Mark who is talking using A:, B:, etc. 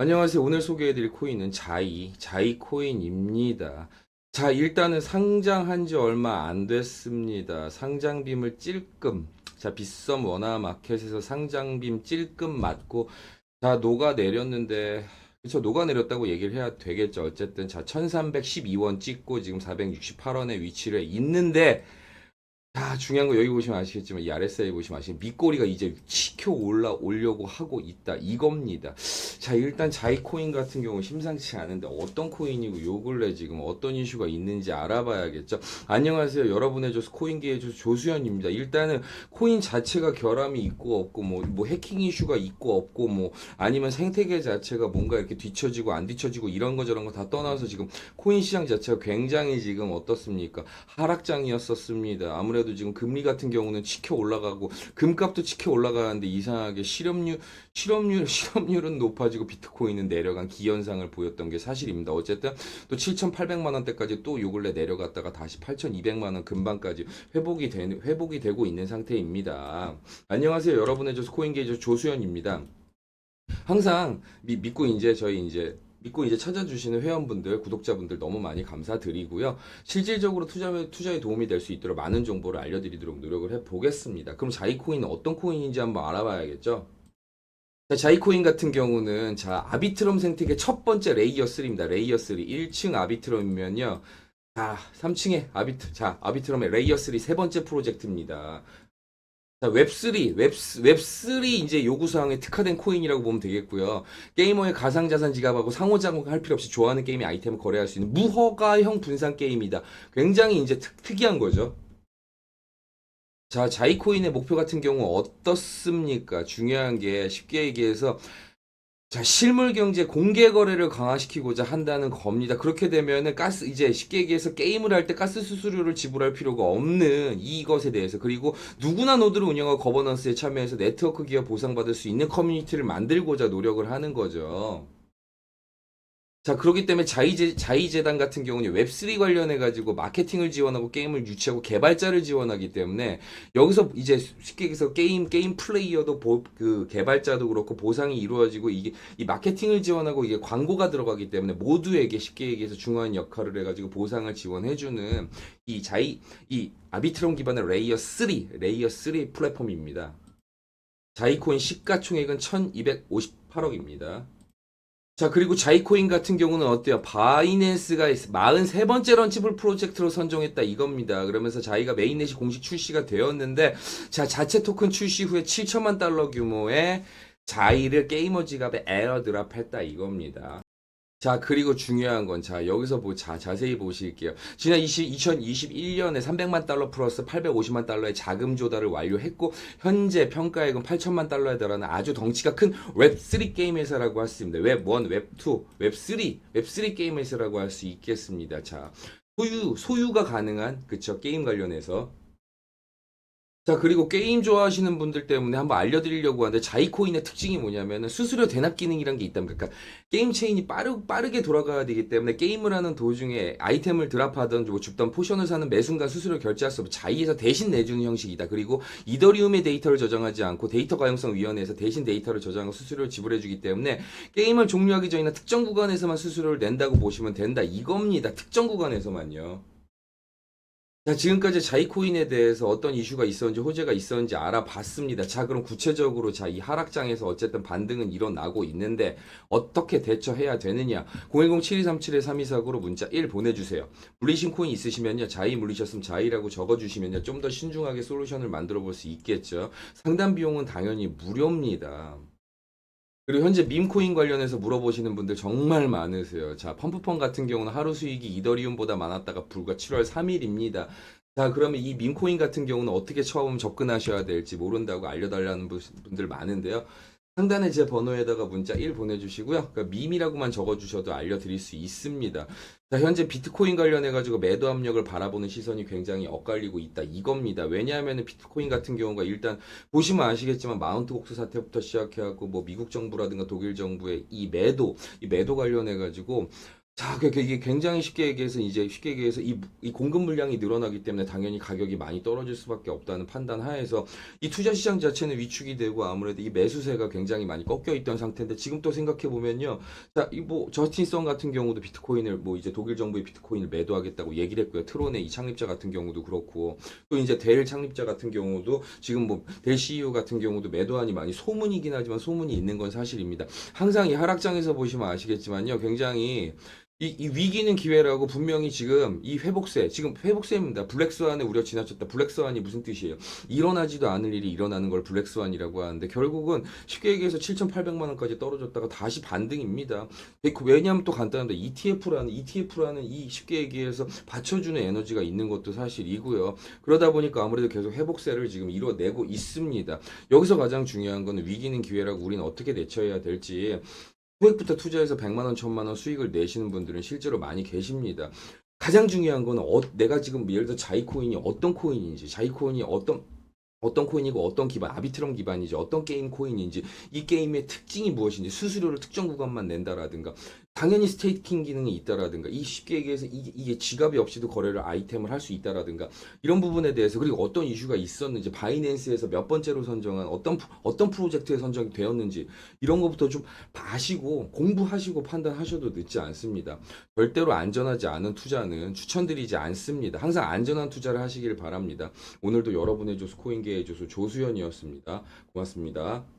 A: 안녕하세요. 오늘 소개해드릴 코인은 자이, 자이 코인입니다. 자, 일단은 상장한 지 얼마 안 됐습니다. 상장빔을 찔끔. 자, 빗썸 원화 마켓에서 상장빔 찔끔 맞고, 자, 녹아내렸는데, 그쵸, 녹아내렸다고 얘기를 해야 되겠죠. 어쨌든, 자, 1312원 찍고 지금 468원에 위치를 있는데, 자, 중요한 거 여기 보시면 아시겠지만 이 RSI 보시면 아시겠지만 밑꼬리가 이제 치켜 올라 오려고 하고 있다 이겁니다. 자, 일단 자이코인 같은 경우 심상치 않은데 어떤 코인이고 요 근래 지금 어떤 이슈가 있는지 알아봐야겠죠. 안녕하세요. 여러분의 조수 코인계의 조수 조수현입니다. 일단은 코인 자체가 결함이 있고 없고 뭐, 뭐 해킹 이슈가 있고 없고 뭐 아니면 생태계 자체가 뭔가 이렇게 뒤처지고 안 뒤처지고 이런 거 저런 거 다 떠나서 지금 코인 시장 자체가 굉장히 지금 어떻습니까? 하락장이었었습니다. 아무래도 지금 금리 같은 경우는 치켜 올라가고 금값도 치켜 올라가는데 이상하게 실업률 실업률 실업률은 높아지고 비트코인은 내려간 기현상을 보였던 게 사실입니다. 어쨌든 또 7,800만 원대까지 또 요 근래 내려갔다가 다시 8,200만 원 근방까지 회복이 되 회복이 되고 있는 상태입니다. 안녕하세요. 여러분의 저 코인 게이저 조수현입니다. 항상 미- 믿고 이제 저희 이제 믿고 이제 찾아주시는 회원분들, 구독자분들 너무 많이 감사드리고요. 실질적으로 투자, 투자에 도움이 될 수 있도록 많은 정보를 알려드리도록 노력을 해보겠습니다. 그럼 자이코인은 어떤 코인인지 한번 알아봐야겠죠? 자, 자이코인 같은 경우는 자, 아비트럼 생태계 첫 번째 레이어 3입니다. 레이어 3. 1층 아비트럼이면요. 자, 3층에 아비트, 자, 아비트럼의 레이어 3 세 번째 프로젝트입니다. 자, 웹3, 웹, 웹3 이제 요구사항에 특화된 코인이라고 보면 되겠고요. 게이머의 가상자산 지갑하고 상호작용 할 필요 없이 좋아하는 게임의 아이템을 거래할 수 있는 무허가형 분산 게임이다. 굉장히 이제 특, 특이한 거죠. 자, 자이코인의 목표 같은 경우 어떻습니까? 중요한 게 쉽게 얘기해서 자, 실물 경제 공개 거래를 강화시키고자 한다는 겁니다. 그렇게 되면은 가스 이제 쉽게 얘기해서 게임을 할 때 가스 수수료를 지불할 필요가 없는 이것에 대해서 그리고 누구나 노드를 운영하고 거버넌스에 참여해서 네트워크 기업 보상받을 수 있는 커뮤니티를 만들고자 노력을 하는 거죠. 자, 그렇기 때문에 자이제, 자이재단 같은 경우는 웹3 관련해가지고 마케팅을 지원하고 게임을 유치하고 개발자를 지원하기 때문에 여기서 이제 쉽게 얘기해서 게임, 게임 플레이어도 보, 그 개발자도 그렇고 보상이 이루어지고 이게 이 마케팅을 지원하고 이게 광고가 들어가기 때문에 모두에게 쉽게 얘기해서 중요한 역할을 해가지고 보상을 지원해주는 이 자이, 이 아비트럼 기반의 레이어 3, 레이어 3 플랫폼입니다. 자이코인 시가총액은 1258억입니다. 자, 그리고 자이코인 같은 경우는 어때요? 바이낸스가 43번째 런치블 프로젝트로 선정했다 이겁니다. 그러면서 자이가 메인넷이 공식 출시가 되었는데, 자, 자체 토큰 출시 후에 7천만 달러 규모의 자이를 게이머 지갑에 에어 드랍 했다 이겁니다. 자, 그리고 중요한 건, 자, 여기서 보, 자, 자세히 보실게요. 지난 20, 2021년에 300만 달러 플러스 850만 달러의 자금 조달을 완료했고, 현재 평가액은 8천만 달러에 달하는 아주 덩치가 큰 웹3 게임 회사라고 할 수 있습니다. 웹1, 웹2, 웹3, 웹3 게임 회사라고 할 수 있겠습니다. 자, 소유, 소유가 가능한, 그쵸, 게임 관련해서. 자, 그리고 게임 좋아하시는 분들 때문에 한번 알려드리려고 하는데, 자이코인의 특징이 뭐냐면은 수수료 대납 기능이란 게 있답니다. 그러니까 게임 체인이 빠르, 빠르게 돌아가야 되기 때문에 게임을 하는 도중에 아이템을 드랍하던 뭐 줍던 포션을 사는 매 순간 수수료 결제할 수 없고 자이에서 대신 내주는 형식이다. 그리고 이더리움의 데이터를 저장하지 않고 데이터 가용성 위원회에서 대신 데이터를 저장하고 수수료를 지불해주기 때문에 게임을 종료하기 전이나 특정 구간에서만 수수료를 낸다고 보시면 된다. 이겁니다. 특정 구간에서만요. 자, 지금까지 자이코인에 대해서 어떤 이슈가 있었는지, 호재가 있었는지 알아봤습니다. 자, 그럼 구체적으로 자, 이 하락장에서 어쨌든 반등은 일어나고 있는데 어떻게 대처해야 되느냐? 010-7237-3249로 문자 1 보내주세요. 물리신 코인 있으시면요, 자이 물리셨으면 자이라고 적어주시면요, 좀 더 신중하게 솔루션을 만들어 볼 수 있겠죠. 상담 비용은 당연히 무료입니다. 그리고 현재 밈코인 관련해서 물어보시는 분들 정말 많으세요. 자, 펌프펀 같은 경우는 하루 수익이 이더리움보다 많았다가 불과 7월 3일입니다. 자, 그러면 이 밈코인 같은 경우는 어떻게 처음 접근하셔야 될지 모른다고 알려달라는 분- 분들 많은데요. 상단에 제 번호에다가 문자 1 보내주시고요. 그러니까 밈이라고만 적어주셔도 알려드릴 수 있습니다. 자, 현재 비트코인 관련해가지고 매도 압력을 바라보는 시선이 굉장히 엇갈리고 있다. 이겁니다. 왜냐하면 비트코인 같은 경우가 일단 보시면 아시겠지만 마운트 곡수 사태부터 시작해갖고 뭐 미국 정부라든가 독일 정부의 이 매도, 이 매도 관련해가지고 자, 그러니까 이게 굉장히 쉽게 얘기해서 이제 쉽게 얘기해서 이, 이 공급 물량이 늘어나기 때문에 당연히 가격이 많이 떨어질 수밖에 없다는 판단 하에서 이 투자 시장 자체는 위축이 되고 아무래도 이 매수세가 굉장히 많이 꺾여 있던 상태인데 지금 또 생각해 보면요. 자, 이 뭐 저스틴 성 같은 경우도 비트코인을 뭐 이제 독일 정부의 비트코인을 매도하겠다고 얘기를 했고요. 트론의 이 창립자 같은 경우도 그렇고 또 이제 델 창립자 같은 경우도 지금 뭐 델 CEO 같은 경우도 매도하니 많이 소문이긴 하지만 소문이 있는 건 사실입니다. 항상 이 하락장에서 보시면 아시겠지만요. 굉장히 이, 이 위기는 기회라고 분명히 지금 이 회복세, 지금 회복세입니다. 블랙스완의 우려 지나쳤다. 블랙스완이 무슨 뜻이에요? 일어나지도 않을 일이 일어나는 걸 블랙스완이라고 하는데 결국은 쉽게 얘기해서 7,800만 원까지 떨어졌다가 다시 반등입니다. 그 왜냐하면 또 간단한데 ETF라는 ETF라는 이 쉽게 얘기해서 받쳐주는 에너지가 있는 것도 사실이고요. 그러다 보니까 아무래도 계속 회복세를 지금 이뤄내고 있습니다. 여기서 가장 중요한 거는 위기는 기회라고 우리는 어떻게 대처해야 될지 소액부터 투자해서 100만 원, 1000만 원 수익을 내시는 분들은 실제로 많이 계십니다. 가장 중요한 거는 어, 내가 지금 예를 들어 자이코인이 어떤 코인인지, 자이코인이 어떤 어떤 코인이고 어떤 기반, 아비트럼 기반이지, 어떤 게임 코인인지, 이 게임의 특징이 무엇인지, 수수료를 특정 구간만 낸다라든가, 당연히 스테이킹 기능이 있다라든가, 이 쉽게 얘기해서 이게, 이게 지갑이 없이도 거래를 아이템을 할 수 있다라든가, 이런 부분에 대해서, 그리고 어떤 이슈가 있었는지, 바이낸스에서 몇 번째로 선정한 어떤, 프- 어떤 프로젝트에 선정이 되었는지, 이런 것부터 좀 아시고, 공부하시고 판단하셔도 늦지 않습니다. 절대로 안전하지 않은 투자는 추천드리지 않습니다. 항상 안전한 투자를 하시길 바랍니다. 오늘도 여러분의 조수 코인계의 조수 조수연이었습니다. 고맙습니다.